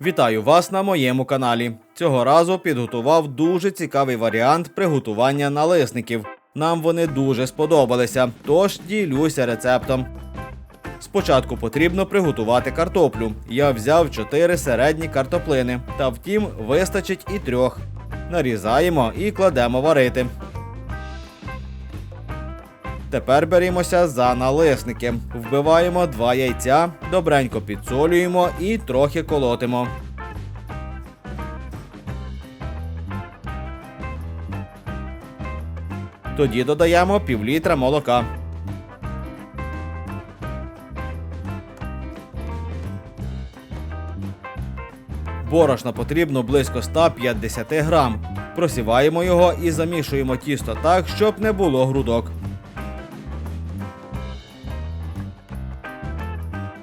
Вітаю вас на моєму каналі. Цього разу підготував дуже цікавий варіант приготування налисників. Нам вони дуже сподобалися, тож ділюся рецептом. Спочатку потрібно приготувати картоплю. Я взяв 4 середні картоплини, та втім вистачить і трьох. Нарізаємо і кладемо варити. Тепер берімося за налисники. Вбиваємо два яйця, добренько підсолюємо і трохи колотимо. Тоді додаємо півлітра молока. Борошна потрібно близько 150 грам. Просіваємо його і замішуємо тісто так, щоб не було грудок.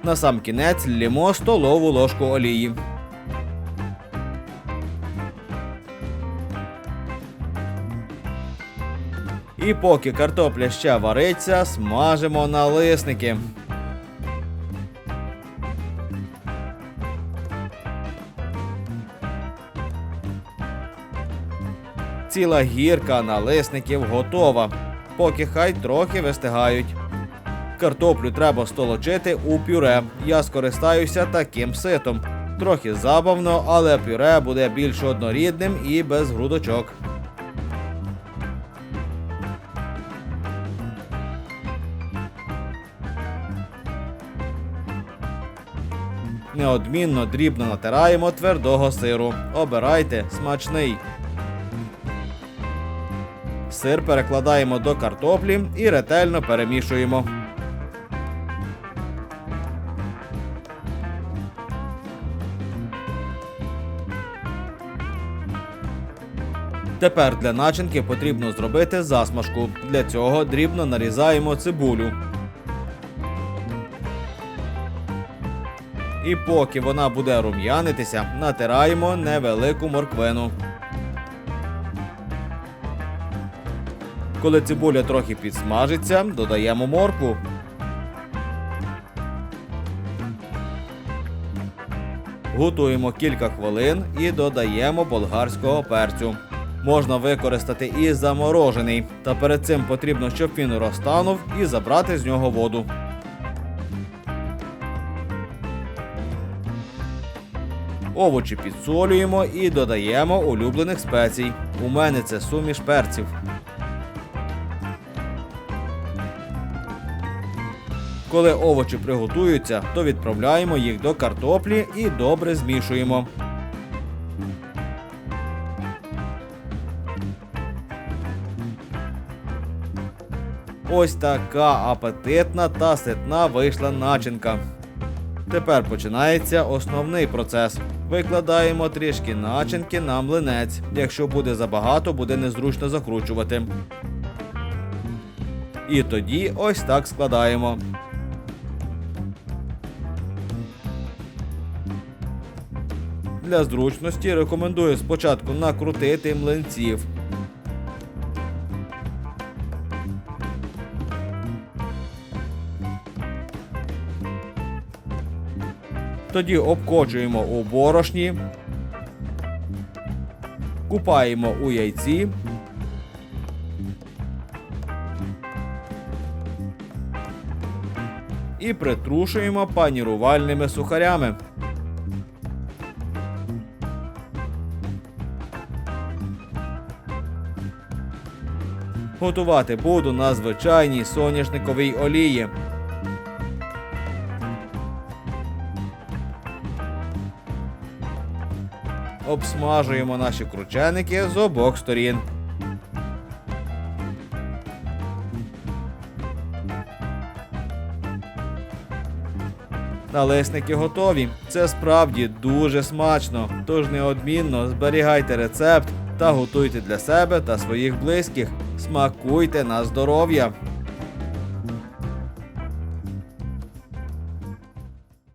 На сам кінець лємо столову ложку олії. І поки картопля ще вариться, смажимо налисники. Ціла гірка налисників готова, поки хай трохи вистигають. Картоплю треба столочити у пюре. Я скористаюся таким ситом. Трохи забавно, але пюре буде більш однорідним і без грудочок. Неодмінно дрібно натираємо твердого сиру. Обирайте смачний. Сир перекладаємо до картоплі і ретельно перемішуємо. Тепер для начинки потрібно зробити засмажку. Для цього дрібно нарізаємо цибулю. І поки вона буде рум'янитися, натираємо невелику морквину. Коли цибуля трохи підсмажиться, додаємо моркву. Готуємо кілька хвилин і додаємо болгарського перцю. Можна використати і заморожений, та перед цим потрібно, щоб він розтанув і забрати з нього воду. Овочі підсолюємо і додаємо улюблених спецій. У мене це суміш перців. Коли овочі приготуються, то відправляємо їх до картоплі і добре змішуємо. Ось така апетитна та ситна вийшла начинка. Тепер починається основний процес. Викладаємо трішки начинки на млинець. Якщо буде забагато, буде незручно закручувати. І тоді ось так складаємо. Для зручності рекомендую спочатку накрутити млинців. Тоді обкочуємо у борошні, купаємо у яйці. І притрушуємо панірувальними сухарями. Готувати буду на звичайній соняшниковій олії. Обсмажуємо наші крученики з обох сторін. Налисники готові. Це справді дуже смачно. Тож неодмінно зберігайте рецепт та готуйте для себе та своїх близьких. Смакуйте на здоров'я!